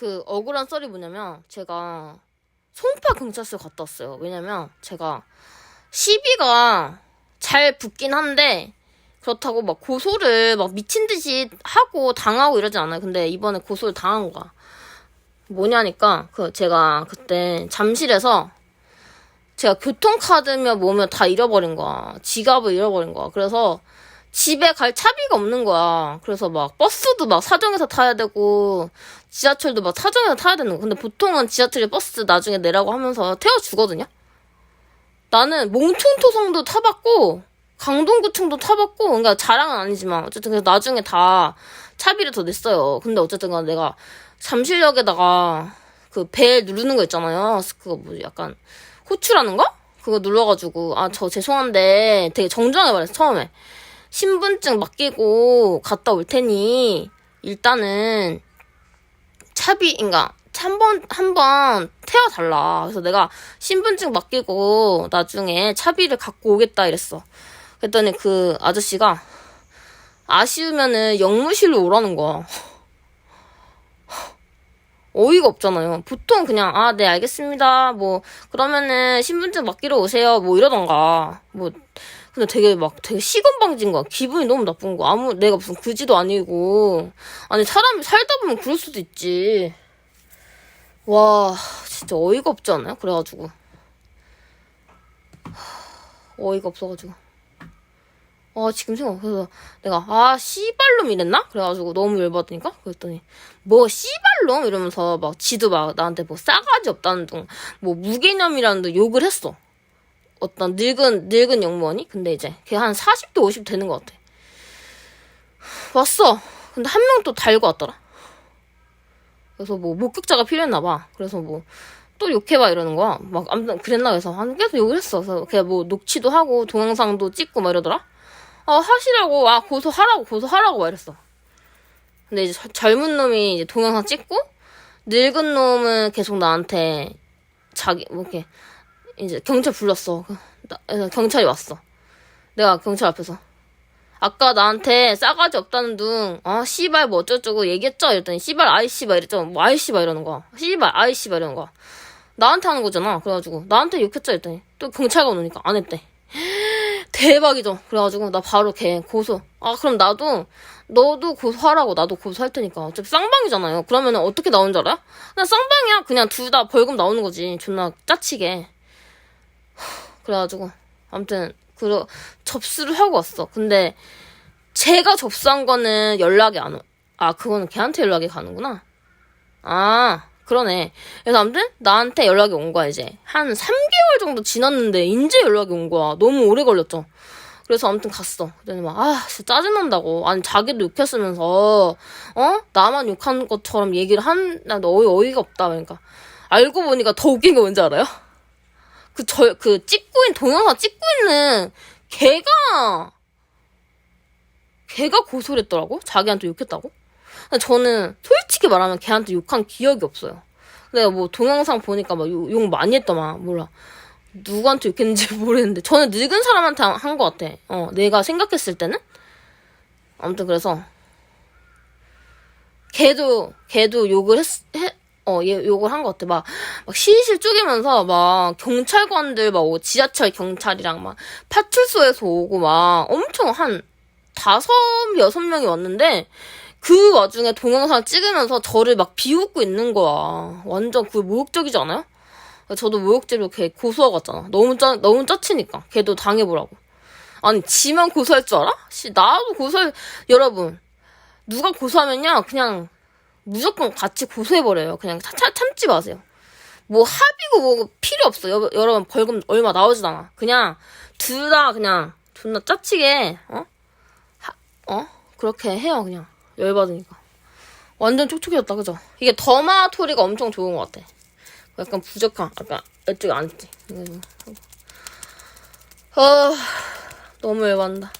그 억울한 썰이 뭐냐면 제가 송파 경찰서 갔다 왔어요. 왜냐면 제가 시비가 잘 붙긴 한데 그렇다고 막 고소를 막 미친 듯이 하고 당하고 이러지 않아요. 근데 이번에 고소를 당한 거야. 뭐냐니까 그 제가 그때 잠실에서 제가 교통카드며 뭐며 다 잃어버린 거야. 지갑을 잃어버린 거야. 그래서 집에 갈 차비가 없는 거야. 그래서 막 버스도 막 사정해서 타야 되고 지하철도 막 사정해서 타야 되는 거. 근데 보통은 지하철에 버스 나중에 내라고 하면서 태워주거든요. 나는 몽촌토성도 타봤고 강동구청도 타봤고 그러니까 자랑은 아니지만 어쨌든 그래서 나중에 다 차비를 더 냈어요. 근데 어쨌든 간에 내가 잠실역에다가 그 벨 누르는 거 있잖아요. 그거 뭐지 약간 호출하는 거? 그거 눌러가지고 아 저 죄송한데 되게 정중하게 말했어 처음에 신분증 맡기고 갔다 올 테니 일단은 차비 그러니까 한번 한 번 태워 달라 그래서 내가 신분증 맡기고 나중에 차비를 갖고 오겠다 이랬어 그랬더니 그 아저씨가 아쉬우면은 영무실로 오라는 거야 어이가 없잖아요. 보통 그냥 아, 네, 알겠습니다. 뭐 그러면은 신분증 맡기러 오세요. 뭐 이러던가. 뭐 근데 되게 막 되게 시건방진 거야. 기분이 너무 나쁜 거야. 아무 내가 무슨 그지도 아니고. 아니 사람이 살다 보면 그럴 수도 있지. 와, 진짜 어이가 없지 않아요? 그래가지고. 어이가 없어가지고. 아, 지금 생각, 그래서 내가, 아, 씨발놈 이랬나? 그래가지고 너무 열받으니까? 그랬더니, 뭐, 씨발놈? 이러면서 막 지도 막 나한테 뭐 싸가지 없다는 둥, 뭐 무개념이라는 둥 욕을 했어. 어떤 늙은, 늙은 영무원이? 근데 이제 걔 한 40대 50 되는 것 같아. 왔어. 근데 한 명 또 달고 왔더라. 그래서 뭐 목격자가 필요했나 봐. 그래서 뭐, 또 욕해봐 이러는 거야. 막 아무튼 그랬나 그래서 한 계속 욕을 했어. 그래서 걔 뭐 녹취도 하고 동영상도 찍고 막 이러더라. 아 하시라고 아 고소하라고 고소하라고 막 이랬어. 근데 이제 저- 젊은 놈이 이제 동영상 찍고 늙은 놈은 계속 나한테 자기 뭐 이렇게 이제 경찰 불렀어. 그- 나- 경찰이 왔어. 내가 경찰 앞에서 아까 나한테 싸가지 없다는 둥, 아, 씨발, 뭐 어쩌고저쩌고 얘기했죠? 이랬더니, 씨발, 아이, 씨발, 이랬죠? 뭐, 아이, 씨발, 이러는 거야. 씨발, 아이, 씨발, 이러는 거야. 나한테 하는 거잖아. 그래가지고, 나한테 욕했죠? 이랬더니, 또 경찰관 오니까 안 했대. 대박이죠? 그래가지고, 나 바로 걔 고소. 아, 그럼 나도, 너도 고소하라고, 나도 고소할 테니까. 어차피 쌍방이잖아요. 그러면 어떻게 나오는 줄 알아요? 그냥 쌍방이야. 그냥 둘 다 벌금 나오는 거지. 존나 짜치게. 그래가지고, 아무튼, 그, 접수를 하고 왔어. 근데, 제가 접수한 거는 연락이 안 오. 아, 그거는 걔한테 연락이 가는구나. 아, 그러네. 그래서 아무튼 나한테 연락이 온 거야, 이제. 한 3개월 정도 지났는데 이제 연락이 온 거야. 너무 오래 걸렸죠. 그래서 아무튼 갔어. 그랬더니 막, 아, 진짜 짜증난다고. 아니, 자기도 욕했으면서, 어? 나만 욕한 것처럼 얘기를 한, 나 어이, 어이가 없다. 그러니까. 알고 보니까 더 웃긴 게 뭔지 알아요? 그, 저, 그, 찍고 있는, 동영상 찍고 있는 걔가, 걔가 고소를 했더라고? 자기한테 욕했다고? 저는 솔직히 말하면 걔한테 욕한 기억이 없어요. 내가 뭐 동영상 보니까 막 욕 많이 했더만 몰라. 누구한테 욕했는지 모르겠는데 저는 늙은 사람한테 한 것 같아. 어, 내가 생각했을 때는 아무튼 그래서 걔도 걔도 욕을 했, 해, 어, 얘 욕을 한것 같아. 막, 막 실실 쪼개면서 막 경찰관들 막 지하철 경찰이랑 막 파출소에서 오고 막 엄청 한 다섯 여섯 명이 왔는데 그 와중에 동영상 찍으면서 저를 막 비웃고 있는 거야. 완전 그 모욕적이지 않아요? 저도 모욕죄로 걔 고소하고 왔잖아. 너무 짜, 너무 짜치니까. 걔도 당해보라고. 아니, 지만 고소할 줄 알아? 씨, 나도 고소할, 여러분. 누가 고소하면요, 그냥 무조건 같이 고소해버려요. 그냥 차, 차, 참지 마세요. 뭐 합의고 뭐 필요 없어. 여, 여러분 벌금 얼마 나오지도 않아. 그냥 둘 다 그냥 존나 짜치게, 어? 하, 어? 그렇게 해요, 그냥. 열받으니까. 완전 촉촉해졌다, 그죠? 이게 더마토리가 엄청 좋은 것 같아. 약간 부족한, 아까 이쪽에 하고. 아, 너무 열받는다.